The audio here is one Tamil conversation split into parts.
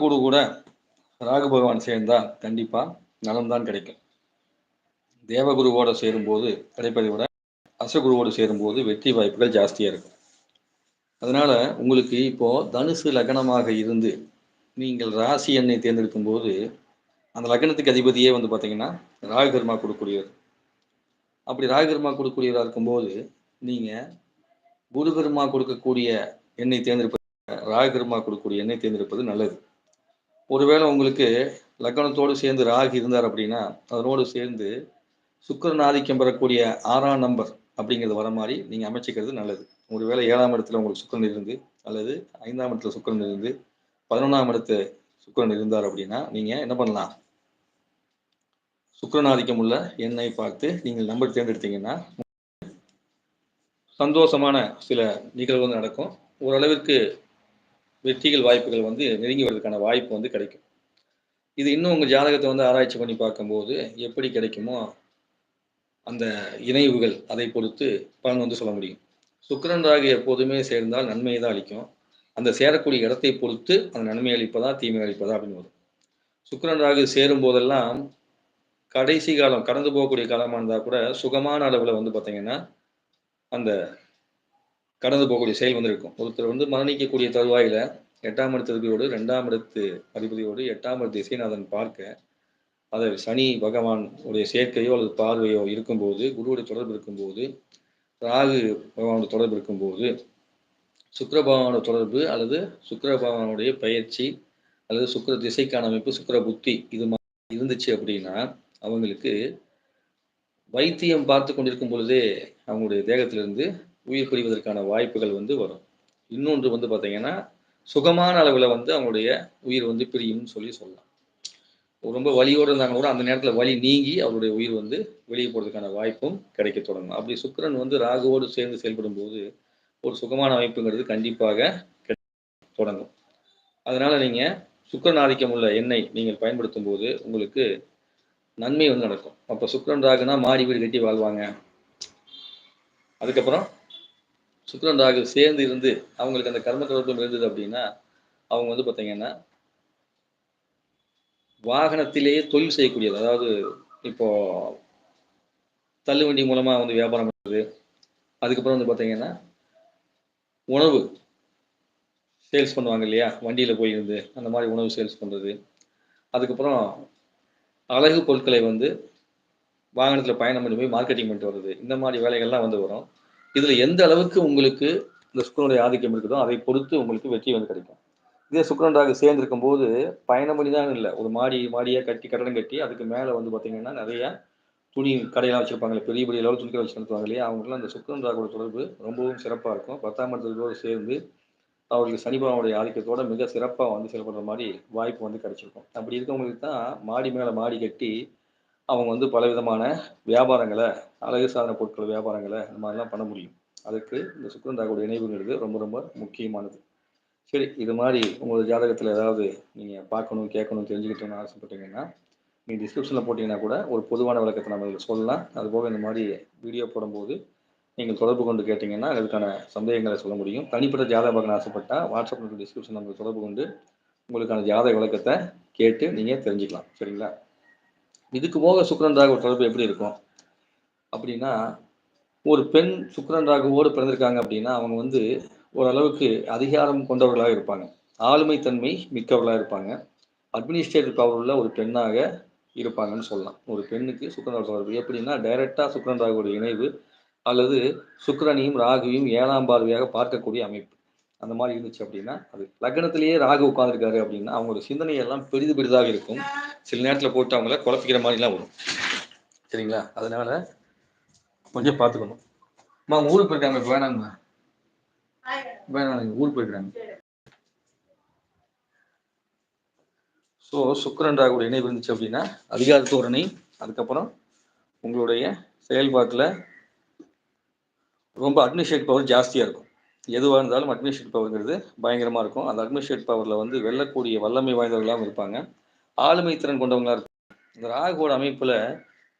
கூடு கூட ராகு பகவான் சேர்ந்தா கண்டிப்பா நலம்தான் கிடைக்கும். தேவகுருவோட சேரும்போது கிடைப்பதை விட அசகுருவோடு சேரும்போது வெற்றி வாய்ப்புகள் ஜாஸ்தியாக இருக்கும். அதனால உங்களுக்கு இப்போ தனுசு லக்னமாக இருந்து நீங்கள் ராசி எண்ணை தேர்ந்தெடுக்கும் போது அந்த லக்னத்துக்கு அதிபதியே வந்து பார்த்தீங்கன்னா ராகுகர்மா கொடுக்கக்கூடியவர். அப்படி ராகுகர்மா கொடுக்கக்கூடியவராக இருக்கும்போது நீங்கள் குருகர்மா கொடுக்கக்கூடிய எண்ணெய் தேர்ந்தெடுப்பது ராகுகர்மா கொடுக்கக்கூடிய எண்ணெய் தேர்ந்தெடுப்பது நல்லது. ஒருவேளை உங்களுக்கு லக்னத்தோடு சேர்ந்து ராகு இருந்தார் அப்படின்னா அதனோடு சேர்ந்து சுக்கரன் ஆதிக்கம் பெறக்கூடிய ஆறாம் நம்பர் அப்படிங்கிறது வர மாதிரி நீங்கள் அமைச்சிக்கிறது நல்லது. ஒருவேளை ஏழாம் இடத்துல உங்களுக்கு சுக்கரன் இருந்து அல்லது ஐந்தாம் இடத்துல சுக்கரன் இருந்து பதினொன்றாம் இடத்து சுக்கரன் இருந்தார் அப்படின்னா நீங்கள் என்ன பண்ணலாம்? சுக்கரன் ஆதிக்கம் உள்ள எண்ணை பார்த்து நீங்கள் நம்பர் தேர்ந்தெடுத்தீங்கன்னா சந்தோஷமான சில நிகழ்வுகள் நடக்கும். ஓரளவிற்கு வெற்றிகள் வாய்ப்புகள் வந்து நெருங்கி வருவதற்கான வாய்ப்பு வந்து கிடைக்கும். இது இன்னும் உங்கள் ஜாதகத்தை வந்து ஆராய்ச்சி பண்ணி பார்க்கும்போது எப்படி கிடைக்குமோ அந்த இணைவுகள் அதை பொறுத்து பலன் வந்து சொல்ல முடியும். சுக்கரன் ராகு எப்போதுமே சேர்ந்தால் நன்மையை தான் அளிக்கும். அந்த சேரக்கூடிய இடத்தை பொறுத்து அந்த நன்மை அளிப்பதா தீமை அளிப்பதா அப்படின்னு வரும். சுக்கரன் ராகு சேரும் போதெல்லாம் கடைசி காலம் கடந்து போகக்கூடிய காலமாக இருந்தால் கூட சுகமான அளவில் வந்து பார்த்தீங்கன்னா அந்த கடந்து போகக்கூடிய செயல் வந்து இருக்கும் ஒருத்தர் வந்து மரணிக்கக்கூடிய தருவாயில எட்டாம் இடத்து அதிபதியோடு ரெண்டாம் இடத்து அதிபதியோடு எட்டாம் இடத்து இசைநாதன் பார்க்க அதை சனி பகவான் உடைய சேர்க்கையோ அல்லது பார்வையோ இருக்கும்போது குருவுடைய தொடர்பு இருக்கும்போது ராகு பகவானோட தொடர்பு இருக்கும்போது சுக்கர பகவானோட தொடர்பு அல்லது சுக்கர பகவானுடைய பயிற்சி அல்லது சுக்கர திசைக்கான அமைப்பு சுக்கர புத்தி இது மாதிரி இருந்துச்சு அப்படின்னா அவங்களுக்கு வைத்தியம் பார்த்து கொண்டிருக்கும் பொழுதே அவங்களுடைய தேகத்திலிருந்து உயிர் பிரிவதற்கான வாய்ப்புகள் வந்து வரும். இன்னொன்று வந்து பார்த்தீங்கன்னா சுகமான அளவில் வந்து அவங்களுடைய உயிர் வந்து பிரியும்னு சொல்லி சொல்லலாம். ரொம்ப வலியோடு இருந்தாங்க கூட அந்த நேரத்தில் வலி நீங்கி அவருடைய உயிர் வந்து வெளியே போகிறதுக்கான வாய்ப்பும் கிடைக்க தொடங்கும். அப்படி சுக்கரன் வந்து ராகுவோடு சேர்ந்து செயல்படும் போது ஒரு சுகமான அமைப்புங்கிறது கண்டிப்பாக தொடங்கும். அதனால நீங்கள் சுக்கரன் ஆதிக்கம் உள்ள எண்ணெய் நீங்கள் பயன்படுத்தும் போது உங்களுக்கு நன்மை வந்து நடக்கும். அப்போ சுக்கரன் ராகுனா மாடி வீடு கட்டி வாழ்வாங்க. அதுக்கப்புறம் சுக்கரன் ராகு சேர்ந்து இருந்து அவங்களுக்கு அந்த கர்ம தொடர்பு இருந்தது அப்படின்னா அவங்க வந்து பார்த்தீங்கன்னா வாகனத்திலேயே தொழில் செய்யக்கூடியது. அதாவது இப்போ தள்ளுவண்டி மூலமாக வந்து வியாபாரம் பண்ணுறது அதுக்கப்புறம் வந்து பார்த்தீங்கன்னா உணவு சேல்ஸ் பண்ணுவாங்க இல்லையா? வண்டியில் போய் இருந்து அந்த மாதிரி உணவு சேல்ஸ் பண்ணுறது அதுக்கப்புறம் அழகு பொருட்களை வந்து வாகனத்தில் பயணம் பண்ணி போய் மார்க்கெட்டிங் பண்ணிட்டு வர்றது. இந்த மாதிரி வேலைகள்லாம் வந்து வரும். இதில் எந்த அளவுக்கு உங்களுக்கு இந்த சுக்கரனுடைய ஆதிக்கம் இருக்குதோ அதை பொறுத்து உங்களுக்கு வெற்றி வந்து கிடைக்கும். இதே சுக்கரன்றாக சேர்ந்திருக்கும் போது பயணம் பண்ணி தான் இல்லை. ஒரு மாடி மாடியாக கட்டி கட்டடம் கட்டி அதுக்கு மேலே வந்து பார்த்தீங்கன்னா நிறைய துணி கடையெல்லாம் வச்சிருப்பாங்க பெரிய பெரிய அளவு துணி கடை வச்சு நடத்துவாங்க இல்லையா? அவங்களுக்குலாம் அந்த சுக்கரன் ராகோட தொடர்பு ரொம்பவும் சிறப்பாக இருக்கும். பத்தாம் இடத்தோடு சேர்ந்து அவர்களுக்கு சனிபவனுடைய ஆதிக்கத்தோட மிக சிறப்பாக வந்து செயல்படுற மாதிரி வாய்ப்பு வந்து கிடைச்சிருக்கும். அப்படி இருக்கவங்களுக்கு தான் மாடி மேலே மாடி கட்டி அவங்க வந்து பல விதமான வியாபாரங்களை அழகு சாதன பொருட்கள் வியாபாரங்களை இந்த மாதிரிலாம் பண்ண முடியும். அதுக்கு இந்த சுக்கரன் ராகுடைய இணைவுங்கிறது ரொம்ப ரொம்ப முக்கியமானது. சரி இது மாதிரி உங்களோட ஜாதகத்தில் ஏதாவது நீங்கள் பார்க்கணும் கேட்கணும் தெரிஞ்சுக்கிட்டோம்னு ஆசைப்பட்டீங்கன்னா நீங்கள் டிஸ்கிரிப்ஷனில் போட்டிங்கன்னா கூட ஒரு பொதுவான விளக்கத்தை நம்ம இதில் சொல்லலாம். அதுபோக இந்த மாதிரி வீடியோ போடும்போது நீங்கள் தொடர்பு கொண்டு கேட்டிங்கன்னா அதுக்கான சந்தேகங்களை சொல்ல முடியும். தனிப்பட்ட ஜாதக பார்க்கணும் ஆசைப்பட்டால் வாட்ஸ்அப் டிஸ்கிரிப்ஷன் நம்ம தொடர்பு கொண்டு உங்களுக்கான ஜாதக விளக்கத்தை கேட்டு நீங்கள் தெரிஞ்சுக்கலாம். சரிங்களா? இதுக்கு போக சுக்கரன் ராகு தொடர்பு எப்படி இருக்கும்? அப்படின்னா ஒரு பெண் சுக்கரன் ராகுவோடு பிறந்திருக்காங்க அப்படின்னா அவங்க வந்து ஓரளவுக்கு அதிகாரம் கொண்டவர்களாக இருப்பாங்க. ஆளுமை தன்மை மிக்கவர்களாக இருப்பாங்க. அட்மினிஸ்ட்ரேட்டிவ் பவர் உள்ள ஒரு பெண்ணாக இருப்பாங்கன்னு சொல்லலாம். ஒரு பெண்ணுக்கு சுக்கரன் தொடர்பு எப்படின்னா டைரெக்டாக சுக்கரன் ராகுவோட இணைவு அல்லது சுக்கரனையும் ராகுவையும் ஏழாம் பார்வையாக பார்க்கக்கூடிய அமைப்பு. அந்த மாதிரி இருந்துச்சு அப்படின்னா அது லக்னத்திலேயே ராகு உட்காந்துருக்காரு அப்படின்னா அவங்களோட சிந்தனை எல்லாம் பெரிது பெரிதாக இருக்கும். சில நேரத்தில் போட்டு அவங்கள குழப்பிக்கிற மாதிரிலாம் வரும். சரிங்களா? அதனால கொஞ்சம் பார்த்துக்கணும். அம்மா அவங்க ஊருக்கு போயிருக்காங்க இப்போ வேணாங்கம்மா. வேணாங்க ஊருக்கு போயிருக்காங்க. ஸோ சுக்கரன் ராகுடைய இணைவு இருந்துச்சு அப்படின்னா அதிகார தோரணை அதுக்கப்புறம் உங்களுடைய செயல்பாட்டில் ரொம்ப அட்மினிஸ்ட்ரேட் பவர் ஜாஸ்தியாக இருக்கும். எதுவாக இருந்தாலும் அட்மினிஸ்ட்ரேட் பவர்ங்கிறது பயங்கரமாக இருக்கும். அந்த அட்மினிஸ்ட்ரேட் பவரில் வந்து வெல்லக்கூடிய வல்லமை வாய்ந்தவர்களாகவும் இருப்பாங்க. ஆளுமை திறன் கொண்டவங்களாக இருப்பாங்க. இந்த ராகுவோட அமைப்பில்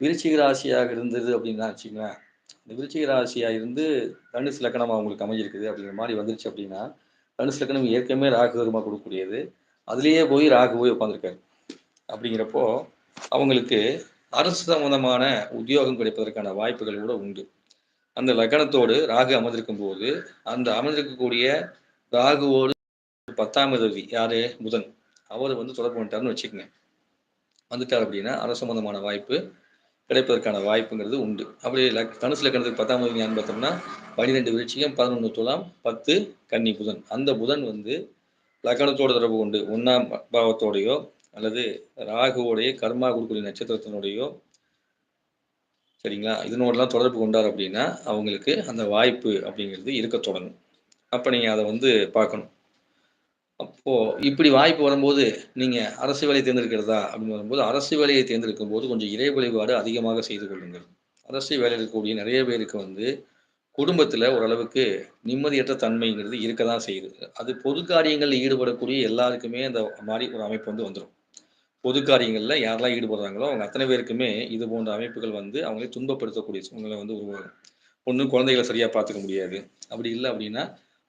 விருச்சிக ராசியாக இருந்தது அப்படின்னா வச்சுங்களேன் இந்த விருச்சிக ராசியாக இருந்து தனுசு லக்கணமாக அவங்களுக்கு அமைஞ்சிருக்குது அப்படிங்கிற மாதிரி வந்துருச்சு அப்படின்னா தனுசு லக்கணம் ஏற்கனவே ராகு கருமா கொடுக்கக்கூடியது. அதுலேயே போய் ராகு போய் உட்காந்துருக்காரு அப்படிங்கிறப்போ அவங்களுக்கு அரசு சம்பந்தமான உத்தியோகம் கிடைப்பதற்கான வாய்ப்புகள் கூட உண்டு. அந்த லக்னத்தோடு ராகு அமர்ந்திருக்கும் போது அந்த அமர்ந்திருக்கக்கூடிய ராகுவோடு பத்தாம் அதிபதி யாரு? புதன். அவர் வந்து தொடர்பு பண்ணிட்டாருன்னு வச்சுக்கோங்க. வந்துட்டார் அப்படின்னா அரசு சம்பந்தமான வாய்ப்பு கிடைப்பதற்கான வாய்ப்புங்கிறது உண்டு. அப்படி லக் தனுசு லக்கணத்துக்கு பத்தாம் தேதி ஞாபகம் பார்த்தோம்னா பன்னிரெண்டு விருட்சிகம் பதினொன்று துலாம் பத்து கன்னி புதன். அந்த புதன் வந்து லக்கணத்தோடு தொடர்பு கொண்டு ஒன்றாம் பாவத்தோடையோ அல்லது ராகுவோடைய கர்மா கொடுக்கக்கூடிய நட்சத்திரத்தினுடையோ சரிங்களா? இதனோடலாம் தொடர்பு கொண்டார் அப்படின்னா அவங்களுக்கு அந்த வாய்ப்பு அப்படிங்கிறது இருக்க தொடங்கும். அப்போ நீங்கள் அதை வந்து பார்க்கணும். அப்போது இப்படி வாய்ப்பு வரும்போது நீங்கள் அரசு வேலையை தேர்ந்தெடுக்கிறதா அப்படின்னு வரும்போது அரசு வேலையை தேர்ந்தெடுக்கும் போது கொஞ்சம் இறை வழிபாடு அதிகமாக செய்து கொள்ளுங்கள். அரசு வேலையில் இருக்கக்கூடிய நிறைய பேருக்கு வந்து குடும்பத்தில் ஓரளவுக்கு நிம்மதியற்ற தன்மைங்கிறது இருக்க தான் செய்யுது. அது பொது காரியங்களில் ஈடுபடக்கூடிய எல்லாருக்குமே அந்த மாதிரி ஒரு அமைப்பு வந்து வந்துடும் பொது காரியங்களில் யாரெல்லாம் ஈடுபடுறாங்களோ அவங்க அத்தனை பேருக்குமே இது போன்ற அமைப்புகள் வந்து அவங்களே துன்பப்படுத்தக்கூடிய சூழ்நிலை வந்து உருவாகும். ஒன்று குழந்தைகளை சரியாக பார்த்துக்க முடியாது. அப்படி இல்லை அப்படின்னா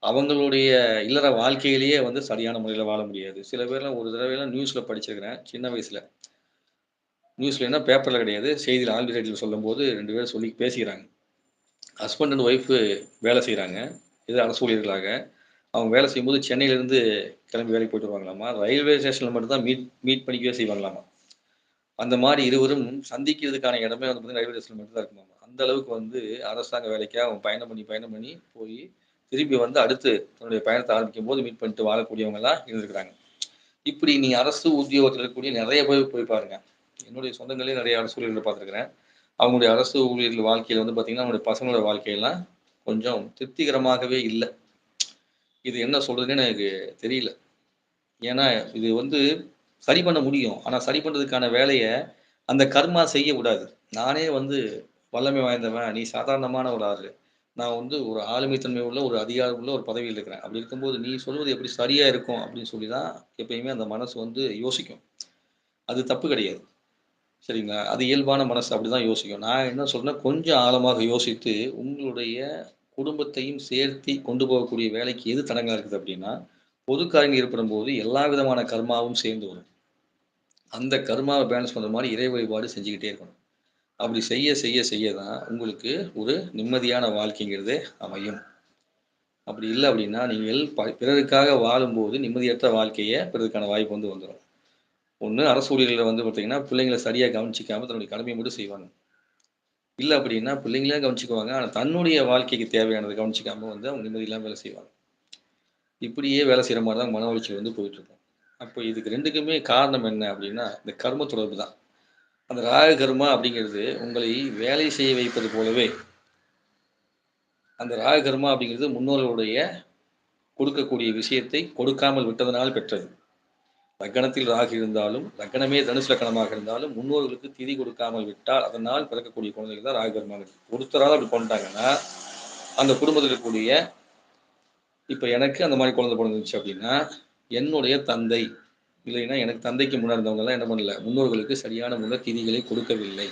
அவங்களுடைய இல்லற வாழ்க்கையிலேயே வந்து சரியான முறையில் வாழ முடியாது. சில பேர்லாம் ஒரு தடவைலாம் நியூஸில் படிச்சிருக்கிறேன் சின்ன வயசில். நியூஸில் என்ன பேப்பரில் கிடையாது. செய்தியில் ஆல்ரெடி ரேட்டில் சொல்லும்போது ரெண்டு பேரும் சொல்லி பேசிக்கிறாங்க. ஹஸ்பண்ட் அண்ட் ஒய்ஃபு வேலை செய்கிறாங்க இது அரசு ஊழியர்களாக. அவங்க வேலை செய்யும்போது சென்னையிலேருந்து கிளம்பி வேலைக்கு போயிட்டு வருவாங்களாமா? ரயில்வே ஸ்டேஷனில் மட்டும்தான் மீட் மீட் பண்ணிக்கவே செய்வாங்களாமா? அந்த மாதிரி இருவரும் சந்திக்கிறதுக்கான இடமே வந்து பார்த்தீங்கன்னா ரயில்வே ஸ்டேஷன் மட்டும் தான் இருக்குமாமா? அந்த அளவுக்கு வந்து அரசாங்க வேலைக்காக அவங்க பயணம் பண்ணி பயணம் பண்ணி போய் திருப்பி வந்து அடுத்து தன்னுடைய பயணத்தை ஆரம்பிக்கும் போது மீட் பண்ணிட்டு வாழக்கூடியவங்களாம் இருந்திருக்கிறாங்க. இப்படி நீ அரசு உத்தியோகத்தில் இருக்கக்கூடிய நிறைய பேர் போய் பாருங்க. என்னுடைய சொந்தங்களே நிறைய அரசு ஊழியர்கள் பார்த்துருக்குறேன். அவங்களுடைய அரசு ஊழியர்கள் வாழ்க்கையில் வந்து பார்த்தீங்கன்னா அவங்களுடைய பசங்களோட வாழ்க்கையெல்லாம் கொஞ்சம் திருப்திகரமாகவே இல்லை. இது என்ன சொல்றதுன்னு எனக்கு தெரியல. ஏன்னா இது வந்து சரி பண்ண முடியும். ஆனால் சரி பண்ணுறதுக்கான வேலையை அந்த கர்மா செய்ய நானே வந்து வல்லமை வாய்ந்தவன். நீ சாதாரணமான ஒரு ஆறு நான் வந்து ஒரு ஆளுமைத்தன்மை உள்ள ஒரு அதிகாரம் உள்ள ஒரு பதவியில் இருக்கிறேன். அப்படி இருக்கும்போது நீ சொல்வது எப்படி சரியா இருக்கும் அப்படின்னு சொல்லி தான் எப்பயுமே அந்த மனசு வந்து யோசிக்கும். அது தப்பு கிடையாது. சரிங்களா? அது இயல்பான மனசு அப்படிதான் யோசிக்கும். நான் என்ன சொல்றேன்னா கொஞ்சம் ஆழமாக யோசித்து உங்களுடைய குடும்பத்தையும் சேர்த்தி கொண்டு போகக்கூடிய வேலைக்கு எது தடங்களாக இருக்குது அப்படின்னா பொது காரியங்கள் ஏற்படும் போது எல்லா விதமான கர்மாவும் சேர்ந்து வரும். அந்த கர்மாவை பேலன்ஸ் பண்ணுற மாதிரி இறை வழிபாடு செஞ்சுக்கிட்டே இருக்கணும். அப்படி செய்ய செய்ய செய்ய தான் உங்களுக்கு ஒரு நிம்மதியான வாழ்க்கைங்கிறது அமையும். அப்படி இல்லை அப்படின்னா நீங்கள் ப- பிறருக்காக வாழும்போது நிம்மதியற்ற வாழ்க்கையை பிறருக்கான வாய்ப்பு வந்து வந்துடும் ஒன்று அரசு ஊழியர்களை வந்து பார்த்தீங்கன்னா பிள்ளைங்களை சரியாக கவனிச்சிக்காமல் தன்னுடைய கடமையை மட்டும் செய்வாங்க. இல்லை அப்படின்னா பிள்ளைங்களே கவனிச்சுக்குவாங்க. ஆனால் தன்னுடைய வாழ்க்கைக்கு தேவையானதை கவனிச்சிக்காம வந்து அவங்க நிம்மதி இல்லாமல் வேலை செய்வாங்க. இப்படியே வேலை செய்கிற மாதிரி தான் மன உளைச்சல் வந்து போயிட்டுருக்கும் அப்போ இதுக்கு ரெண்டுக்குமே காரணம் என்ன அப்படின்னா இந்த கர்ம தொடர்பு தான். அந்த ராக கர்மா அப்படிங்கிறது உங்களை வேலை செய்ய வைப்பது போலவே அந்த ராக கர்மா அப்படிங்கிறது முன்னோர்களுடைய கொடுக்கக்கூடிய விஷயத்தை கொடுக்காமல் விட்டதனால் பெற்றது. லக்கணத்தில் ராகு இருந்தாலும் லக்கணமே தனுசு லக்கணமாக இருந்தாலும் முன்னோர்களுக்கு திதி கொடுக்காமல் விட்டால் அதனால் பிறக்கக்கூடிய குழந்தைகள் தான் ராகு கர்மா ஒருத்தரால் அப்படி பண்ணிட்டாங்கன்னா அந்த குடும்பத்தில் இருக்கக்கூடிய இப்போ எனக்கு அந்த மாதிரி குழந்தை பிறந்துச்சு அப்படின்னா என்னுடைய தந்தை இல்லைன்னா எனக்கு தந்தைக்கு முன்னாடி இருந்தவங்க என்ன பண்ணல முன்னோர்களுக்கு சரியான முறை திதிகளை கொடுக்கவில்லை.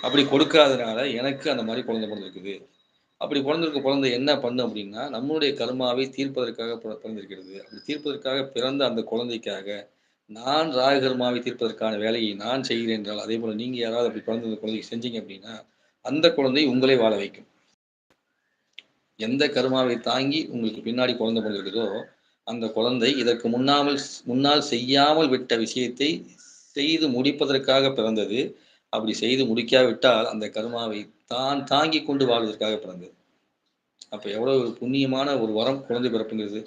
அப்படி கொடுக்காதனால எனக்கு அந்த மாதிரி குழந்தை பிறந்திருக்குது. அப்படி பிறந்திருக்க குழந்தை என்ன பண்ணும் அப்படின்னா நம்மளுடைய கர்மாவை தீர்ப்பதற்காக பிற- பிறந்திருக்கிறது. அப்படி தீர்ப்பதற்காக பிறந்த அந்த குழந்தைக்காக நான் ராகர்மாவை தீர்ப்பதற்கான வேலையை நான் செய்கிறேன் என்றால் அதே போல நீங்க யாராவது அப்படி பிறந்த குழந்தைக்கு செஞ்சீங்க அப்படின்னா அந்த குழந்தை உங்களை வாழ வைக்கும். எந்த கர்மாவை தாங்கி உங்களுக்கு பின்னாடி குழந்தை பிறந்திருக்குதோ அந்த குழந்தை இதற்கு முன்னாமல் முன்னால் செய்யாமல் விட்ட விஷயத்தை செய்து முடிப்பதற்காக பிறந்தது. அப்படி செய்து முடிக்காவிட்டால் அந்த கர்மாவை தான் தாங்கி கொண்டு வாழ்வதற்காக பிறந்தது. அப்ப எவ்வளவு ஒரு புண்ணியமான ஒரு வரம் குழந்தை பிறப்புங்கிறது.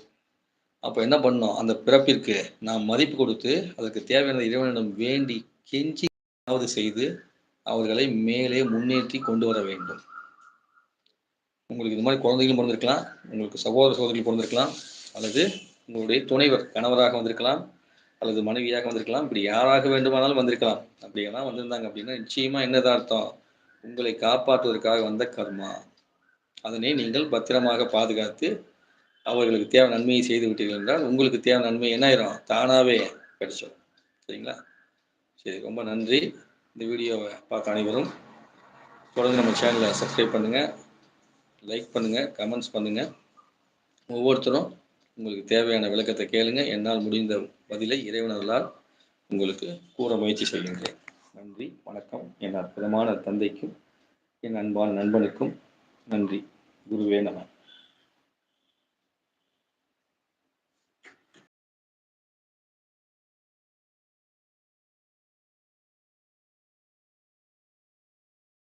அப்போ என்ன பண்ணோம்? அந்த பிறப்பிற்கு நாம் மதிப்பு கொடுத்து அதற்கு தேவையான இறைவனிடம் வேண்டி கெஞ்சி ஏதாவது செய்து அவர்களை மேலே முன்னேற்றி கொண்டு வர வேண்டும். உங்களுக்கு இது மாதிரி குழந்தைகளும் பிறந்திருக்கலாம். உங்களுக்கு சகோதர சகோதரிகள் பிறந்திருக்கலாம். அல்லது உங்களுடைய துணைவர் கணவராக வந்திருக்கலாம். அல்லது மனைவியாக வந்திருக்கலாம். இப்படி யாராக வேண்டுமானாலும் வந்திருக்கலாம். அப்படியெல்லாம் வந்திருந்தாங்க அப்படின்னா நிச்சயமா என்னதான் அர்த்தம்? உங்களை காப்பாற்றுவதற்காக வந்த கர்மா. அதனை நீங்கள் பத்திரமாக பாதுகாத்து அவர்களுக்கு தேவை நன்மையை செய்து விட்டீர்கள் என்றால் உங்களுக்கு தேவை நன்மை என்ன ஆயிரும்? தானாவே கிடைச்சிடும் சரிங்களா? சரி ரொம்ப நன்றி. இந்த வீடியோவை பார்க்க அனைவரும் தொடர்ந்து நம்ம சேனலை சப்ஸ்கிரைப் பண்ணுங்கள் லைக் பண்ணுங்கள் கமெண்ட்ஸ் பண்ணுங்கள் ஒவ்வொருத்தரும் உங்களுக்கு தேவையான விளக்கத்தை கேளுங்க. என்னால் முடிந்த பதிலை இறைவனர்களால் உங்களுக்கு கூற முயற்சி செய்கின்றேன். நன்றி வணக்கம். என் அற்புதமான தந்தைக்கும் என் அன்பான நண்பனுக்கும் நன்றி. குருவே நமன்